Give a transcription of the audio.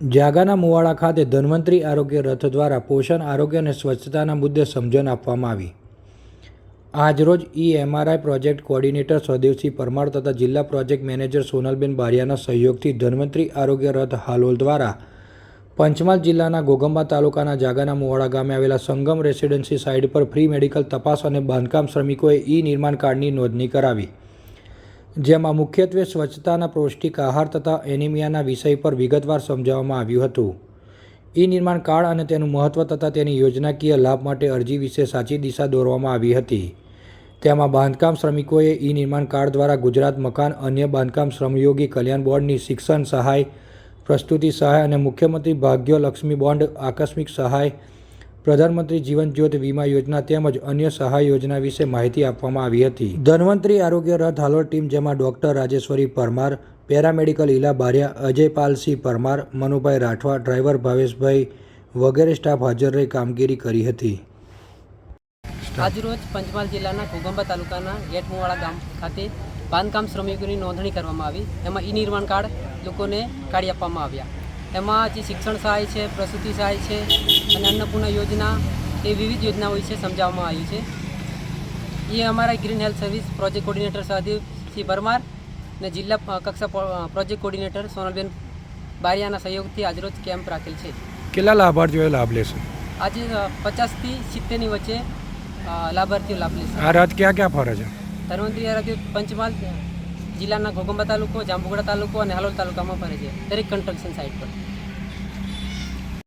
જાગાના મુવાડા ખાતે ધન્વંતરી આરોગ્ય રથ દ્વારા પોષણ, આરોગ્ય અને સ્વચ્છતાના મુદ્દે સમજણ આપવામાં આવી. આજરોજ E MRI project coordinator Swadevsinh Parmar તથા જિલ્લા પ્રોજેક્ટ મેનેજર સોનલબેન બારિયાના સહયોગથી ધન્વંતરી આરોગ્ય રથ હાલોલ દ્વારા પંચમહાલ જિલ્લાના ઘોગંબા તાલુકાના જાગાના મુવાડા ગામે આવેલા સંગમ રેસિડેન્સી સાઇટ પર ફ્રી મેડિકલ તપાસ અને બાંધકામ શ્રમિકોએ ઈ નિર્માણ કાર્ડની નોંધણી કરાવી. જેમાં મુખ્યત્વે સ્વચ્છતાના પૌષ્ટિક આહાર તથા એનિમિયાના વિષય પર વિગતવાર સમજાવવામાં આવ્યું હતું. ઈ નિર્માણ કાર્ડ અને તેનું મહત્ત્વ તથા તેની યોજનાકીય લાભ માટે અરજી વિશે સાચી દિશા દોરવામાં આવી હતી. તેમાં બાંધકામ શ્રમિકોએ ઈ નિર્માણ કાર્ડ દ્વારા ગુજરાત મકાન, અન્ય બાંધકામ શ્રમયોગી કલ્યાણ બોર્ડની શિક્ષણ સહાય, પ્રસ્તુતિ સહાય અને મુખ્યમંત્રી ભાગ્યલક્ષ્મી બોન્ડ, આકસ્મિક સહાય પ્રધાનમંત્રી જીવન જ્યોત વીમા યોજના તેમજ અન્ય સહાય યોજના વિશે માહિતી આપવામાં આવી હતી. ધન્વંતરી આરોગ્ય રથ હાલોલ ટીમ જેમાં doctor Rajeshwari Parmar, paramedical Ila Baria Ajaypalsinh Parmar, Manubhai Rathwa, driver Bhaveshbhai વગેરે સ્ટાફ હાજર રહી કામગીરી કરી હતી. આજરોજ પંચમહાલ જિલ્લાના ઘોગંબા તાલુકાના ગેટમુવાળા ગામ ખાતે બાંધકામ શ્રમિકોની નોંધણી કરવામાં આવી. એમાં ઈ નિર્માણ કાર્ડ લોકોને કાઢી આપવામાં આવ્યા. એમાં જે શિક્ષણ સહાય છે પ્રસૂતિ સહાય છે અને અન્નપૂર્ણા યોજના એ વિવિધ યોજનાઓ વિશે સમજાવવામાં આવી છે. એ અમારા green health service project coordinator Sahdev Singh Parmar અને જિલ્લા કક્ષા પ્રોજેક્ટ કોર્ડિનેટર સોનલબેન બારિયાના સહયોગથી આજરોજ કેમ્પ રાખેલ છે. કેટલા લાભાર્થીઓએ લાભ લેશે? આજે પચાસથી સિત્તેરની વચ્ચે લાભાર્થીઓ લાભ લેશે. આ રાત ક્યાં ક્યાં ફરે છે? ધન્વંતરી પંચમહાલ જિલ્લાના ઘોગંબા તાલુકો જાંબુગડા તાલુકો અને હાલોલ તાલુકામાં ફરે છે. દરેક કન્સ્ટ્રક્શન સાઇટ પર.